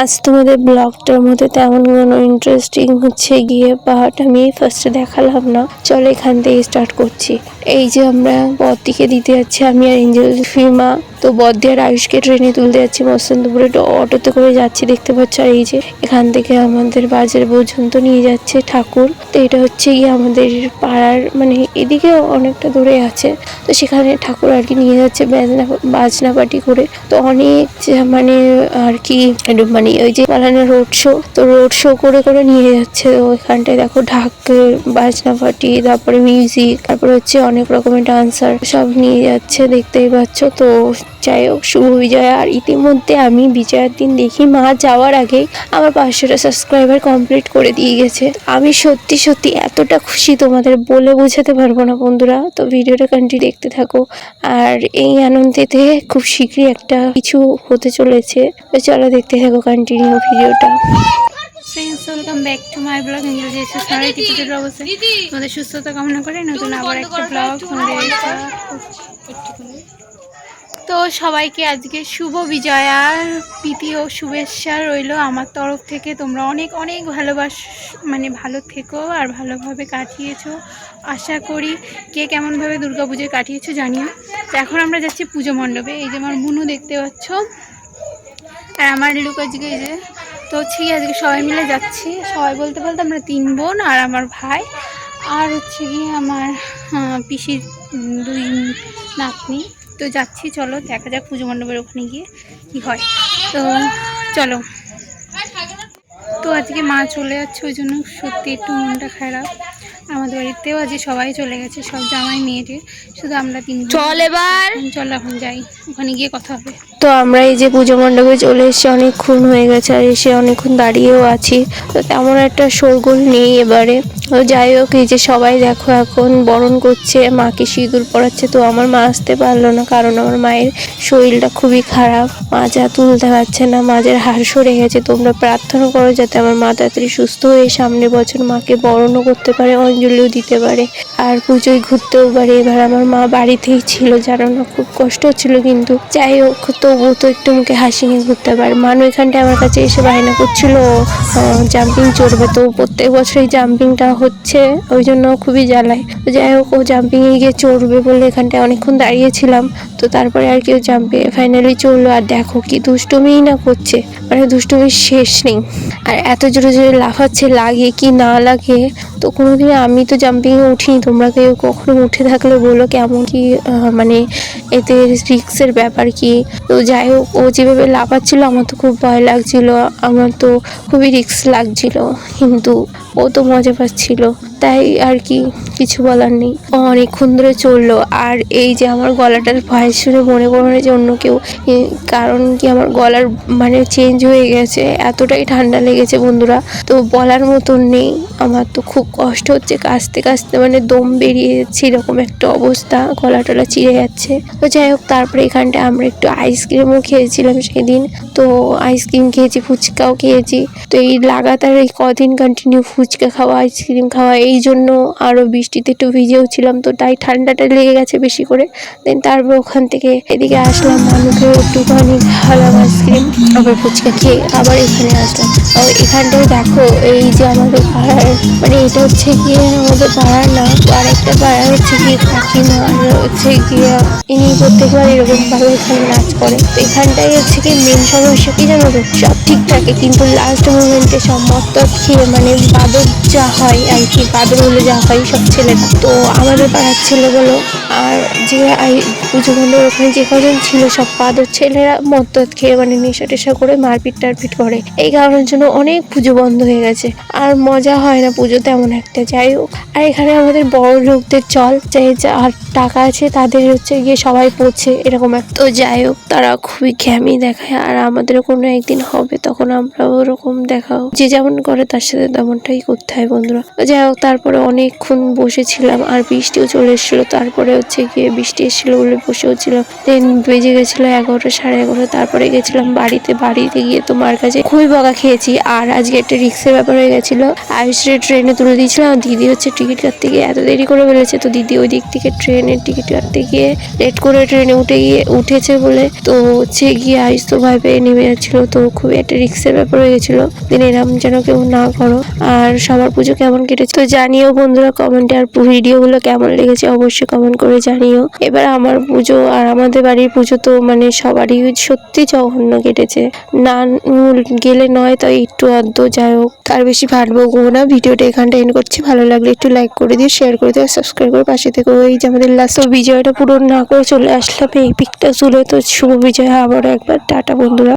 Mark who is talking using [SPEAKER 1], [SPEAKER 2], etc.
[SPEAKER 1] আজ তোমাদের ব্লগটার মধ্যে তেমন কোনো ইন্টারেস্টিং হচ্ছে গিয়ে পাহাড় আমি ফার্স্টে দেখালাম না। চলো এখান থেকে স্টার্ট করছি। এই যে আমরা পথ দিকে দিতে যাচ্ছি, আমি আর এঞ্জেল ফিমা তো বদ্দি আর আয়ুষকে ট্রেনে তুলতে যাচ্ছি মসন্তপুরে অটোতে করে যাচ্ছি, দেখতে পাচ্ছ? আর এই যে এখান থেকে আমাদের বাজার পর্যন্ত নিয়ে যাচ্ছে ঠাকুর। তো এটা হচ্ছে গিয়ে আমাদের পাড়ার মানে এদিকে অনেকটা দূরে আছে। তো সেখানে ঠাকুর আর কি নিয়ে যাচ্ছে বাজনা বাজনা পাটি করে। তো অনেক মানে আর কি মানে ওই যে পালানো রোড শো তো রোড শো করে করে নিয়ে যাচ্ছে। তো ওইখানটায় দেখো ঢাক বাজনা পাটি, তারপরে মিউজিক তারপরে হচ্ছে অনেক রকমের ডান্সার সব নিয়ে যাচ্ছে, দেখতেই পাচ্ছ। তো যাই হোক শুভ বিজয়া। আর ইতিমধ্যে আমি বিজয়ার দিন দেখি মা যাওয়ার আগেই আমার পাঁচশোটা সাবস্ক্রাইবার কমপ্লিট করে দিয়ে গেছে। আমি সত্যি সত্যি এতটা খুশি তোমাদের বলে বোঝাতে পারব না বন্ধুরা। তো ভিডিওটা কন্টিনিউ দেখতে থাকো। আর এই আনন্দেতে খুব শীঘ্রই একটা কিছু হতে চলেছে। তো চলো দেখতে থাকো কন্টিনিউ ভিডিওটা।
[SPEAKER 2] Friends welcome back to my blog JC সবাই টিকিটের অবশ্যই তোমাদের সুস্থতা কামনা করে নতুন আবার একটা ব্লগ তোমাদের তো সবাইকে আজকে শুভ বিজয়ার প্রীতি ও শুভেচ্ছা রইল আমার তরফ থেকে। তোমরা অনেক অনেক ভালোবাস মানে ভালো থেকো আর ভালোভাবে কাটিয়েছো। আশা করি কে কেমনভাবে দুর্গাপুজোয় কাটিয়েছো জানিও। তো এখন আমরা যাচ্ছি পুজো মণ্ডপে। এই যে আমার বুনু দেখতে পাচ্ছ। আর আমার লুক আজকে এই যে। তো হচ্ছে আজকে সবাই মিলে যাচ্ছি। সবাই বলতে বলতে আমরা তিন বোন আর আমার ভাই। আর হচ্ছে গিয়ে আমার পিসির দুই নাতনি। তো যাচ্ছি, চলো, দেখা যাক পুজো মণ্ডপের ওখানে গিয়ে কি হয়। তো চলো। তো আজকে মা চলে যাচ্ছে, ওই জন্য সত্যি একটু মনটা খারাপ। আমাদের বাড়িতেও আজকে সবাই চলে গেছে সব জামাই মেয়েটে শুধু আমরা তিন চল এবার। চল এখন যাই ওখানে গিয়ে কথা হবে।
[SPEAKER 1] তো আমরা এই যে পুজো মণ্ডপে চলে এসেছি অনেকক্ষণ হয়ে গেছে আর এসে অনেকক্ষণ দাঁড়িয়েও আছি। তো তেমন একটা শোরগোল নেই এবারে। তো যাই হোক এই যে সবাই দেখো এখন বরণ করছে মাকে সিঁদুর পড়াচ্ছে তো আমার মা আসতে পারল না কারণ আমার মায়ের শরীরটা খুবই খারাপ। মাজা তুলতে পারছে না মাঝের হাড় সরে গেছে তোমরা প্রার্থনা করো যাতে আমার মা তাড়াতাড়ি সুস্থ হয়ে সামনে বছর মাকে বরণও করতে পারে। অঞ্জলিও দিতে পারে। আর পুজোয় ঘুরতেও পারে। এবার আমার মা বাড়িতেই ছিল জানো না খুব কষ্ট হচ্ছিল কিন্তু যাই হোক, তবুও তো একটু মুখে হাসি নিয়ে ঘুরতে পারে। মানু এখানটায় আমার কাছে এসে বায়না করছিল জাম্পিং চড়বে। তো প্রত্যেক বছর এই জাম্পিংটা হচ্ছে, ওই জন্য খুবই জ্বালায়। যাই হোক, ও জাম্পিংয়ে গিয়ে চড়বে বলে এখানটায় অনেকক্ষণ দাঁড়িয়েছিলাম তো তারপরে আর কেউ জাম্পে ফাইনালি চলল আর দেখো কি দুষ্টুমিই না করছে। মানে দুষ্টুমির শেষ নেই। আর এত জোরে জোরে লাফাচ্ছে, লাগে কি না লাগে, তো কোনোদিন আমি তো জাম্পিংয়ে উঠিনি, তোমরা কেউ কখনো উঠে থাকলে বলো কেমন কি মানে এতে রিক্সের ব্যাপার কি। তো যাই হোক, ও যেভাবে লাফাচ্ছিলো, আমার তো খুব ভয় লাগছিল, আমার তো খুবই রিক্স লাগছিল, কিন্তু ও তো মজা পাচ্ছিল। তাই আর কি কিছু বলার নেই। অনেকক্ষণ ধরে চলল। আর এই যে আমার গলাটার ভয়েস শুনে মনে না যে অন্য কেউ কারণ কি আমার গলার মানে চেঞ্জ হয়ে গেছে। এতটাই ঠান্ডা লেগেছে বন্ধুরা। তো বলার মতন নেই। আমার তো খুব কষ্ট হচ্ছে। কাশতে কাশতে মানে দম বেরিয়ে যাচ্ছে, এরকম একটা অবস্থা। গলা টলা চিড়ে যাচ্ছে। তো যাই হোক, তারপরে এখানটা আমরা একটু আইসক্রিমও খেয়েছিলাম সেদিন। তো আইসক্রিম খেয়েছি, ফুচকাও খেয়েছি। তো এই লাগাতার এই কদিন কন্টিনিউ ফুচকা খাওয়া আইসক্রিম খাওয়া, এই জন্য আরও বৃষ্টিতে একটু ভিজেও ছিলাম, তো তাই ঠান্ডাটা লেগে গেছে বেশি করে। দেন তারপর ওখান থেকে এদিকে আসলাম মানুষকে একটুখানি খাওয়ালাম আইসক্রিম আবার ফুচকা খেয়ে আবার এখানে আসলাম। আর এখানটায় দেখো, এই যে আমাদের পাড়ার মানে এটা হচ্ছে গিয়ে আমাদের পাড়ার না আর একটা পাড়া হচ্ছে গিয়ে কাকিমা, আর হচ্ছে গিয়ে ইনি প্রত্যেকবার এরকম ভাবে এখানে নাচ করে। তো এখানটাই হচ্ছে কি মেন সমস্যা কি জানো সব ঠিক থাকে, কিন্তু লাস্ট মুমেন্টে সব মত খেয়ে মানে বাদর যা হয় আর কি বাদর বলে যা হয় সব ছেলেরা। তো আমাদের পাড়ার ছেলেগুলো আর যে পুজো মণ্ডপের ওখানে যে কজন ছিল সব বাদর ছেলেরা মদ খেয়ে মানে নেশা টেশা করে মারপিট টারপিট করে। এই কারণের জন্য অনেক পুজো বন্ধ হয়ে গেছে। আর মজা হয় না পুজো তেমন একটা, যাই হোক। আর এখানে আমাদের বড় লোকদের চল যে যার টাকা আছে তাদের হচ্ছে গিয়ে সবাই পড়ছে এরকম একটা তো যাই হোক, তারা খুবই ঘ্যামি দেখায়। আর আমাদের কোনো একদিন হবে তখন আমরা ওরকম দেখাও। যে যেমন করে তার সাথে তেমনটাই করতে হয় বন্ধুরা। যাই হোক, তারপরে অনেকক্ষণ বসেছিলাম আর বৃষ্টিও চলে এসেছিল। তারপরে হচ্ছে গিয়ে বৃষ্টি এসেছিল বলে বসেও ছিলাম দেন বেজে গেছিল এগারোটা, সাড়ে এগারোটা, তারপরে গেছিলাম বাড়িতে। বাড়িতে গিয়ে তো মার কাছে খুবই বকা খেয়েছি। আর আজকে একটা রিক্সের ব্যাপার হয়ে গেছিল। আয়ুষরে ট্রেনে তুলে দিয়েছিলাম। দিদি হচ্ছে টিকিট কাটতে গিয়ে এত দেরি করে ফেলেছে। তো দিদি ওই দিক থেকে ট্রেনের টিকিট কাটতে গিয়ে লেট করে ট্রেনে উঠে গিয়ে উঠেছে বলে। তো হচ্ছে গিয়ে আয়ুষ তো ভয় পেয়ে নেমে যাচ্ছিল। তো খুবই একটা রিক্সের ব্যাপার হয়ে গেছিল। দিন এরম যেন কেউ না করো। আর সবার পুজো কেমন কেটেছে? তো জানিও বন্ধুরা কমেন্টে আর ভিডিওগুলো কেমন লেগেছে অবশ্যই কমেন্ট করে জানিও। এবার আমার পুজো আর আমাদের বাড়ির পুজো তো মানে সবারই সত্যি জঘন্য কেটেছে। না গেলে নয়, তাই একটু অর্ধ যাই হোক। তার বেশি ভাটবো না। ভিডিওটা এখানটা এন্ড করছি। ভালো লাগলে একটু লাইক করে দিও শেয়ার করে দিও সাবস্ক্রাইব করে পাশে থেকে ওই যে আমাদের লাস্ট বিজয়টা পুরো না করে চলে আসলাম। এই পিকটা তুলে তো শুভ বিজয়। আবারও একবার। টাটা বন্ধুরা।